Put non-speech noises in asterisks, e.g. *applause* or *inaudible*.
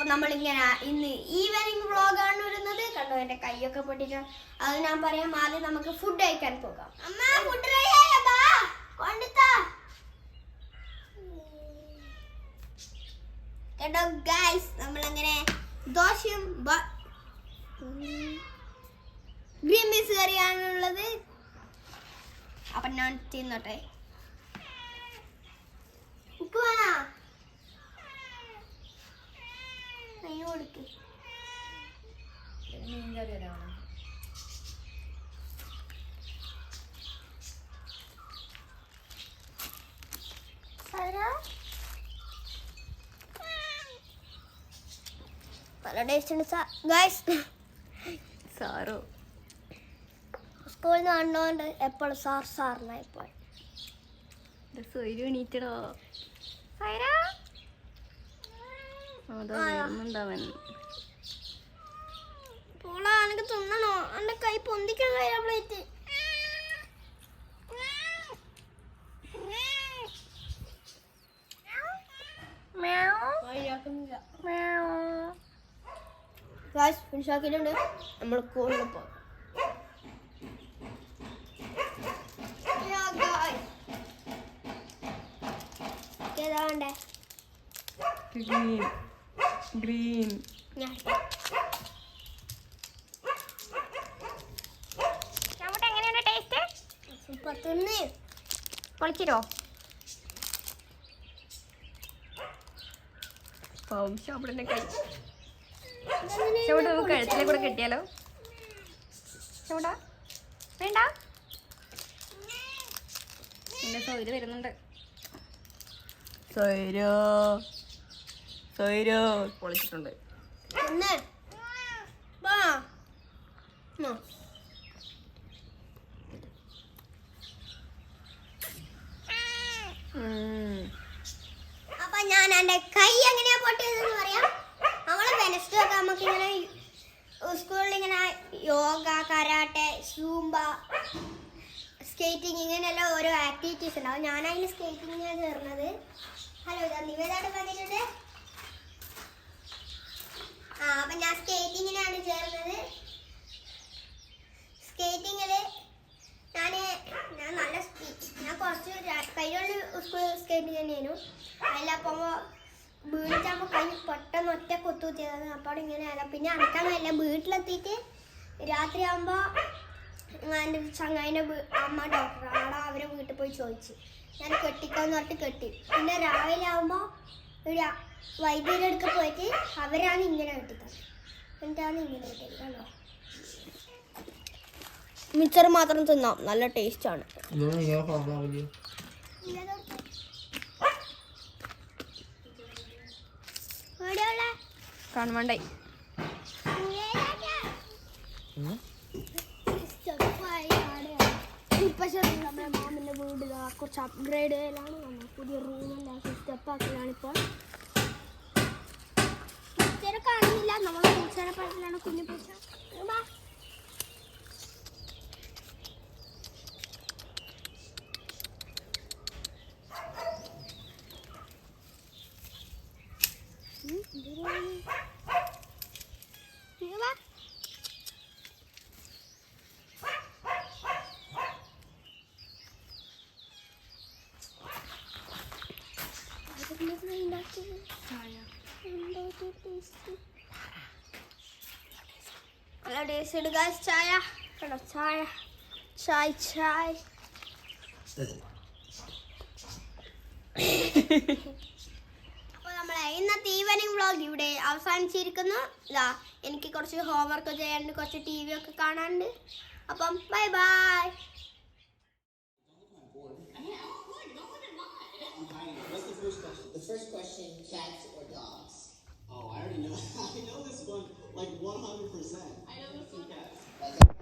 അപ്പൊ നമ്മളിങ്ങനെ ഇന്ന് ഈവനിങ് വ്ളോഗാണ് വരുന്നത്. കണ്ടോ എന്റെ കൈയൊക്കെ പൊട്ടിക്കാം അത് ഞാൻ പറയാം ആദ്യം നമുക്ക് ഫുഡ് കഴിക്കാൻ പോകാം. അമ്മ ഫുഡ് കേട്ടോ ഗൈസ് നമ്മളങ്ങനെ ദോശയും ഗ്രീൻ പീസ് കറിയാണുള്ളത് അപ്പൊ ഞാൻ തിന്നോട്ടെ. മീൻകറി ഒരാണ് നല്ല ടേസ്റ്റ് ഉണ്ട് ഗൈസ് സാറോ. സ്കൂളിൽ നിന്ന് കണ്ടോണ്ട് എപ്പോഴും സാർ സാറിന ഇപ്പോൾ സൊരു? എണീറ്റടോ അതാ വരുന്നുണ്ടവൻ പോളാ എനിക്ക് തിന്നണോ? എന്റെ കൈ പൊന്തിക്കാൻ കഴിയാ പ്ലേറ്റ് ഗായ്സ് ഫിനിഷ് ആക്കിയിട്ടുണ്ട് നമ്മൾ സ്കൂളിൽ പോകും. ഗ്രീൻ ഗ്രീൻ ഞാൻ തിന്ന്. പൊളിച്ചിരോ കൈ ഷോട്ട് നമുക്ക് കഴുത്തിലെ കൂടെ കിട്ടിയാലോ? ഷോട്ടാ വേണ്ട. എന്റെ സൗര് വരുന്നുണ്ട്. സൗരോ. സൗരോ. പൊളിച്ചിട്ടുണ്ട്. തിന്ന് വാ ഉം. ഉം. അപ്പൊ ഞാൻ എന്റെ കൈ എങ്ങനെയാ പൊട്ടിയതെന്ന് പറയാം. നമ്മളെ വെനസ്ഡേ ഒക്കെ നമുക്ക് ഇങ്ങനെ സ്കൂളിൽ ഇങ്ങനെ യോഗ കരാട്ടെ സൂംബ സ്കേറ്റിംഗ് ഇങ്ങനെയുള്ള ഓരോ ആക്ടിവിറ്റീസ് ഉണ്ടാവും ഞാൻ അതിന് സ്കേറ്റിംഗിനാണ് ചേർന്നത് ഹലോ ഇതാ നിവേദായിട്ട് പറഞ്ഞിട്ടുണ്ട് ആ അപ്പൊ ഞാൻ സ്കേറ്റിങ്ങിനാണ് ചേർന്നത് സ്കേറ്റിങ്ങിൽ ഞാൻ ഞാൻ നല്ല ഞാൻ കുറച്ച് കഴിഞ്ഞ സ്കൂൾ സ്കേറ്റിംഗ് തന്നെയായിരുന്നു. അതിലപ്പോൾ വീണിട്ടാകുമ്പോൾ കൈ പെട്ടെന്ന് ഒറ്റ കുത്തുകുത്തിയതാണ് അപ്പോൾ അവിടെ ഇങ്ങനെ അല്ല പിന്നെ അനക്കാനല്ല വീട്ടിലെത്തിയിട്ട് രാത്രിയാകുമ്പോൾ എന്റെ ചങ്ങായിന്റെ അമ്മ ഡോക്ടർ ആടെ അവരെ വീട്ടിൽ പോയി ചോദിച്ചു. ഞാൻ കെട്ടിക്കാന്ന് പറഞ്ഞിട്ട് കെട്ടി. പിന്നെ രാവിലെ ആകുമ്പോൾ ഒരു വൈദ്യുതി എടുക്ക പോയിട്ട് അവരാണ് ഇങ്ങനെ കെട്ടിത്തത് എന്താണ് ഇങ്ങനെ കെട്ടിയത് കണ്ടോ? മിച്ചർ മാത്രം തിന്നാം. നല്ല ടേസ്റ്റ് ആണ് കാണുമ്പോണ്ടേ പക്ഷേ നമ്മുടെ മാമിന്റെ വീട് കുറച്ച് അപ്ഗ്രേഡ് ചെയ്യലാണ് നമ്മൾ പുതിയ റൂമെല്ലാം സ്റ്റെപ്പ് ആക്കലാണ് ഇപ്പോൾ കാണുന്നില്ല നമ്മൾ ടീച്ചറെ പറഞ്ഞാണ് കുഞ്ഞു പൂച്ച Hello, decent guys. Chaya. Hello, Chaya. Chai, Chai. *laughs* Vlog ഇവിടെ അവസാനിച്ചിരിക്കുന്നു. ഇതാ എനിക്ക് കുറച്ച് ഹോംവർക്ക് ചെയ്യാനുണ്ട് കുറച്ച് ടി വി ഒക്കെ കാണാനുണ്ട്. അപ്പം ബൈ ബായ് *laughs*